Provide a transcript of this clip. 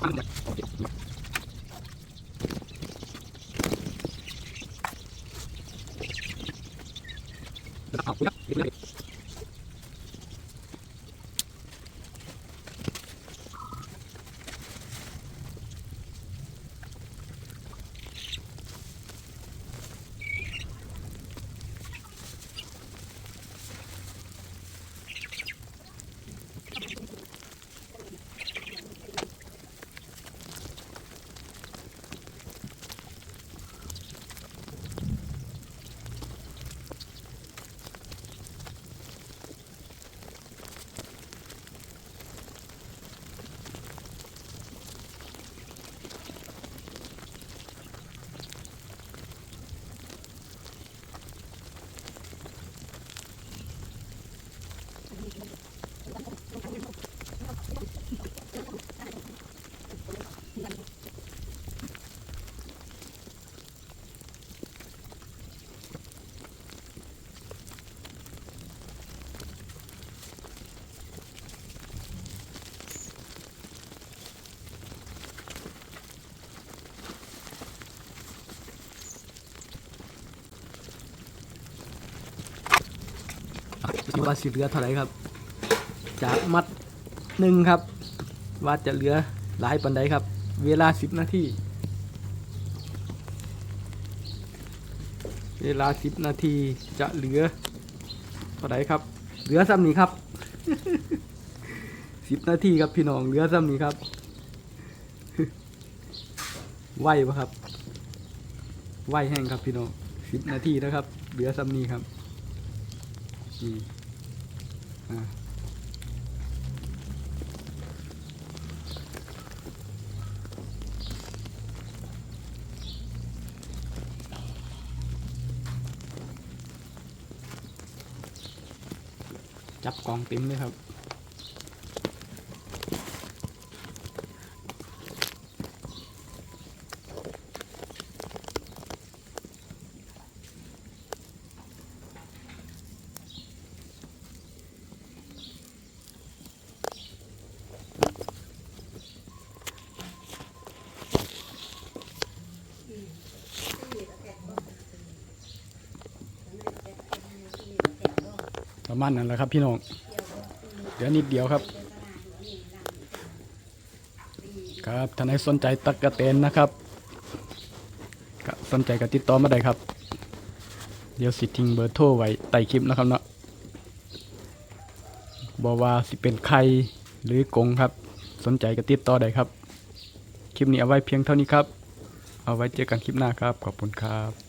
Nah, tidak. ว่าสิเหลือเท่าไหร่ครับ จากมัดหนึ่งครับ ว่าจะเหลือหลายปันใดครับ เวลาสิบนาทีเวลาสิบนาทีจะเหลือเท่าไหร่ครับ เหลือซ้ำนี้ครับสิบนาทีครับพี่น้องเหลือซ้ำนี้ครับไหวปะครับไหวแห้งครับพี่น้องสิบนาทีนะครับ เหลือซ้ำนี้ครับนี่อ่า จับกองเต็มเลยครับ ประมาณนั้นแหละครับพี่น้อง เดี๋ยวนิดเดียวครับ ครับท่านใดสนใจตักกะเตนนะครับสนใจก็ติดต่อมาได้ครับ เดี๋ยวสิทิ้งเบอร์โทรไว้ใต้คลิปนะครับเนาะบอกว่าสิเป็นใครหรือกงครับ สนใจก็ติดต่อได้ครับ คลิปนี้เอาไว้เพียงเท่านี้ครับ เอาไว้เจอกันคลิปหน้าครับ ขอบคุณครับ